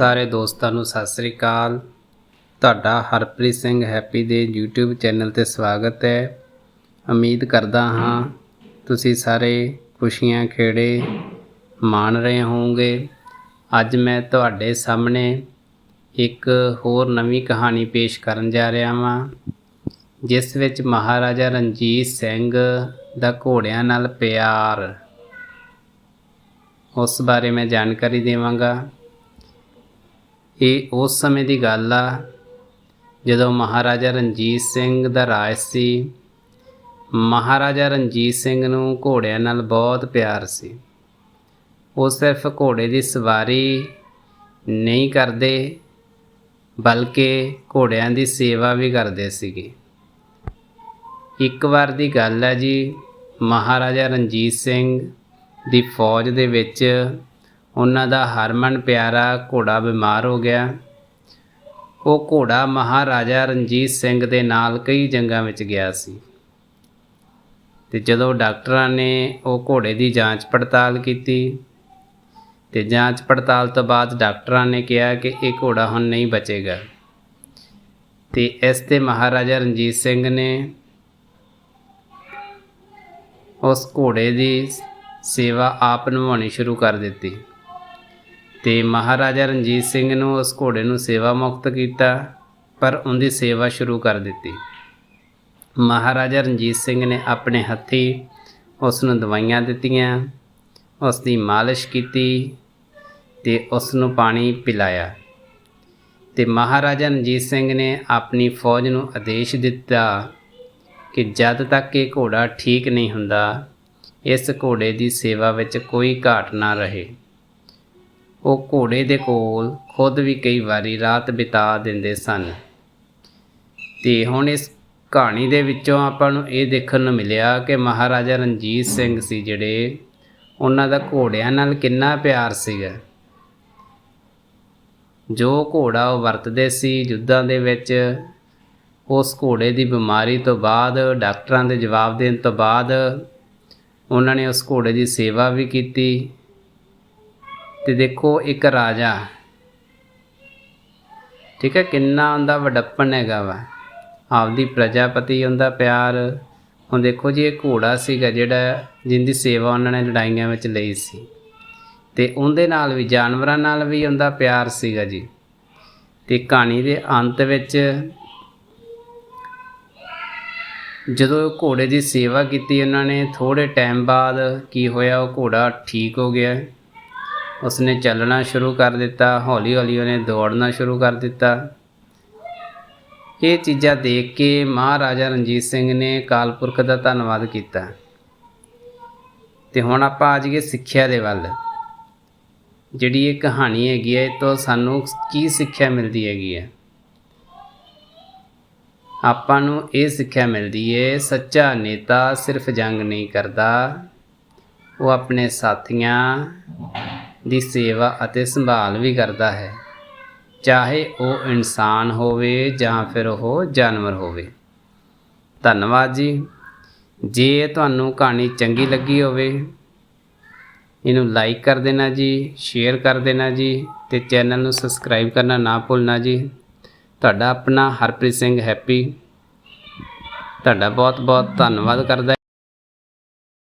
ਸਾਰੇ ਦੋਸਤਾਂ ਨੂੰ ਸਤਿ ਸ੍ਰੀ ਅਕਾਲ। ਤੁਹਾਡਾ ਹਰਪ੍ਰੀਤ ਸਿੰਘ ਹੈਪੀ ਦੇ YouTube ਚੈਨਲ ਤੇ ਸਵਾਗਤ ਹੈ। ਉਮੀਦ ਕਰਦਾ ਹਾਂ ਤੁਸੀਂ ਸਾਰੇ ਖੁਸ਼ੀਆਂ ਖੇੜੇ ਮਾਣ ਰਹੇ ਹੋਵੋਗੇ। ਅੱਜ ਮੈਂ ਤੁਹਾਡੇ ਸਾਹਮਣੇ ਇੱਕ ਹੋਰ ਨਵੀਂ ਕਹਾਣੀ ਪੇਸ਼ ਕਰਨ ਜਾ ਰਿਹਾ ਹਾਂ ਜਿਸ ਵਿੱਚ ਮਹਾਰਾਜਾ ਰਣਜੀਤ ਸਿੰਘ ਦਾ ਘੋੜਿਆਂ ਨਾਲ ਪਿਆਰ। ਉਸ ਬਾਰੇ ਮੈਂ ਜਾਣਕਾਰੀ ਦੇਵਾਂਗਾ। ਇਹ ਉਸ ਸਮੇਂ ਦੀ ਗੱਲ ਆ, ਜਦੋਂ ਮਹਾਰਾਜਾ ਰਣਜੀਤ ਸਿੰਘ ਦਾ ਰਾਜ ਸੀ। ਮਹਾਰਾਜਾ ਰਣਜੀਤ ਸਿੰਘ ਨੂੰ ਘੋੜਿਆਂ ਨਾਲ ਬਹੁਤ ਪਿਆਰ ਸੀ। ਉਹ ਸਿਰਫ ਘੋੜੇ ਦੀ ਸਵਾਰੀ ਨਹੀਂ ਕਰਦੇ, ਬਲਕਿ ਘੋੜਿਆਂ ਦੀ ਸੇਵਾ ਵੀ ਕਰਦੇ ਸੀਗੇ। ਇੱਕ ਵਾਰ ਦੀ ਗੱਲ ਹੈ ਜੀ, ਮਹਾਰਾਜਾ ਰਣਜੀਤ ਸਿੰਘ ਦੀ ਫੌਜ ਦੇ ਵਿੱਚ ਉਹਨਾਂ ਦਾ ਹਰਮਨ ਪਿਆਰਾ ਘੋੜਾ ਬਿਮਾਰ ਹੋ ਗਿਆ। ਉਹ ਘੋੜਾ ਮਹਾਰਾਜਾ ਰਣਜੀਤ ਸਿੰਘ ਦੇ ਨਾਲ ਕਈ ਜੰਗਾਂ ਵਿੱਚ ਗਿਆ ਸੀ। ਤੇ ਜਦੋਂ ਡਾਕਟਰਾਂ ਨੇ ਉਹ ਘੋੜੇ ਦੀ ਜਾਂਚ ਪੜਤਾਲ ਕੀਤੀ, ਤੇ ਜਾਂਚ ਪੜਤਾਲ ਤੋਂ ਬਾਅਦ ਡਾਕਟਰਾਂ ਨੇ ਕਿਹਾ ਕਿ ਇਹ ਘੋੜਾ ਹੁਣ ਨਹੀਂ ਬਚੇਗਾ। ਤੇ ਇਸ ਤੇ ਮਹਾਰਾਜਾ ਰਣਜੀਤ ਸਿੰਘ ਨੇ ਉਸ ਘੋੜੇ ਦੀ ਸੇਵਾ ਆਪ ਨਿਭਾਉਣੀ ਸ਼ੁਰੂ ਕਰ ਦਿੱਤੀ। ਤੇ ਮਹਾਰਾਜਾ ਰਣਜੀਤ ਸਿੰਘ ਨੂੰ ਉਸ ਘੋੜੇ ਨੂੰ ਸੇਵਾ ਮੁਕਤ ਕੀਤਾ, ਪਰ ਉਹਦੀ ਸੇਵਾ ਸ਼ੁਰੂ ਕਰ ਦਿੱਤੀ। ਮਹਾਰਾਜਾ ਰਣਜੀਤ ਸਿੰਘ ਨੇ ਆਪਣੇ ਹੱਥੀ ਉਸ ਨੂੰ ਦਵਾਈਆਂ ਦਿੱਤੀਆਂ, ਉਸ ਦੀ ਮਾਲਿਸ਼ ਕੀਤੀ ਤੇ ਉਸ ਨੂੰ ਪਾਣੀ ਪਿਲਾਇਆ। ਤੇ ਮਹਾਰਾਜਾ ਰਣਜੀਤ ਸਿੰਘ ਨੇ ਆਪਣੀ ਫੌਜ ਨੂੰ ਆਦੇਸ਼ ਦਿੱਤਾ ਕਿ ਜਦ ਤੱਕ ਇਹ ਘੋੜਾ ਠੀਕ ਨਹੀਂ ਹੁੰਦਾ, ਇਸ ਘੋੜੇ ਦੀ ਸੇਵਾ ਵਿੱਚ ਕੋਈ ਘਾਟ ਨਾ ਰਹੇ। ਉਹ ਘੋੜੇ ਦੇ ਕੋਲ ਖੁਦ ਵੀ ਕਈ ਵਾਰੀ ਰਾਤ ਬਿਤਾ ਦਿੰਦੇ ਸਨ। ਤੇ ਹੁਣ ਇਸ ਕਹਾਣੀ ਦੇ ਵਿੱਚੋਂ ਆਪਾਂ ਨੂੰ ਇਹ ਦੇਖਣ ਨੂੰ ਮਿਲਿਆ ਕਿ ਮਹਾਰਾਜਾ ਰਣਜੀਤ ਸਿੰਘ ਸੀ ਜਿਹੜੇ ਉਹਨਾਂ ਦਾ ਘੋੜਿਆਂ ਨਾਲ ਕਿੰਨਾ ਪਿਆਰ ਸੀਗਾ। ਜੋ ਘੋੜਾ ਉਹ ਵਰਤਦੇ ਸੀ ਯੁੱਧਾਂ ਦੇ ਵਿੱਚ, ਉਸ ਘੋੜੇ ਦੀ ਬਿਮਾਰੀ ਤੋਂ ਬਾਅਦ, ਡਾਕਟਰਾਂ ਦੇ ਜਵਾਬ ਦੇਣ ਤੋਂ ਬਾਅਦ, ਉਹਨਾਂ ਨੇ ਉਸ ਘੋੜੇ ਦੀ ਸੇਵਾ ਵੀ ਕੀਤੀ। ਤੇ ਦੇਖੋ ਇੱਕ ਰਾਜਾ। ਠੀਕ ਹੈ, ਕਿੰਨਾ ਉਹਦਾ ਵਡੱਪਣ ਹੈਗਾ ਵਾ। ਆਪਦੀ ਪ੍ਰਜਾਪਤੀ, ਉਹਦਾ ਪਿਆਰ। ਹੁਣ ਦੇਖੋ ਜੀ, ਇਹ ਘੋੜਾ ਸੀਗਾ ਜਿਹੜਾ ਜਿੰਦੀ ਸੇਵਾ ਉਹਨਾਂ ਨੇ ਲੜਾਈਆਂ ਵਿੱਚ ਲਈ ਸੀ। ਤੇ ਉਹਦੇ ਨਾਲ ਵੀ, ਜਾਨਵਰਾਂ ਨਾਲ ਵੀ ਉਹਦਾ ਪਿਆਰ ਸੀਗਾ ਜੀ। ਤੇ ਕਹਾਣੀ ਦੇ ਅੰਤ ਵਿੱਚ ਜਦੋਂ ਘੋੜੇ ਦੀ ਸੇਵਾ ਕੀਤੀ ਉਹਨਾਂ ਨੇ ਥੋੜੇ ਟਾਈਮ ਬਾਅਦ ਕੀ ਹੋਇਆ, ਉਹ ਘੋੜਾ ਠੀਕ ਹੋ ਗਿਆ। ਉਸਨੇ ਚੱਲਣਾ ਸ਼ੁਰੂ ਕਰ ਦਿੱਤਾ ਹੌਲੀ ਹੌਲੀ ਉਹਨੇ ਦੌੜਨਾ ਸ਼ੁਰੂ ਕਰ ਦਿੱਤਾ। ਇਹ ਚੀਜ਼ਾਂ ਦੇਖ ਕੇ ਮਹਾਰਾਜਾ ਰਣਜੀਤ ਸਿੰਘ ਨੇ ਕਾਲਪੁਰਖ ਦਾ ਧੰਨਵਾਦ ਕੀਤਾ। ਤੇ ਹੁਣ ਆਪਾਂ ਆ ਜਾਈਏ ਸਿੱਖਿਆ ਦੇ ਵੱਲ। ਜਿਹੜੀ ਇਹ ਕਹਾਣੀ ਹੈਗੀ ਹੈ, ਇਹ ਤੋਂ ਸਾਨੂੰ ਕੀ ਸਿੱਖਿਆ ਮਿਲਦੀ ਹੈਗੀ ਹੈ? ਆਪਾਂ ਨੂੰ ਇਹ ਸਿੱਖਿਆ ਮਿਲਦੀ ਹੈ, ਸੱਚਾ ਨੇਤਾ ਸਿਰਫ ਜੰਗ ਨਹੀਂ ਕਰਦਾ, ਉਹ ਆਪਣੇ ਸਾਥੀਆਂ ਦੀ ਸੇਵਾ ਅਤੇ ਸੰਭਾਲ ਵੀ ਕਰਦਾ ਹੈ। ਚਾਹੇ ਉਹ ਇਨਸਾਨ ਹੋਵੇ ਜਾਂ ਫਿਰ ਉਹ ਜਾਨਵਰ ਹੋਵੇ। ਧੰਨਵਾਦ ਜੀ। ਜੇ ਤੁਹਾਨੂੰ ਕਹਾਣੀ ਚੰਗੀ ਲੱਗੀ ਹੋਵੇ, ਇਹਨੂੰ ਲਾਈਕ ਕਰ ਦੇਣਾ ਜੀ ਸ਼ੇਅਰ ਕਰ ਦੇਣਾ ਜੀ ਤੇ ਚੈਨਲ ਨੂੰ ਸਬਸਕ੍ਰਾਈਬ ਕਰਨਾ ਨਾ ਭੁੱਲਣਾ ਜੀ। ਤੁਹਾਡਾ ਆਪਣਾ ਹਰਪ੍ਰੀਤ ਸਿੰਘ ਹੈਪੀ। ਤੁਹਾਡਾ ਬਹੁਤ ਬਹੁਤ ਧੰਨਵਾਦ ਕਰਦਾ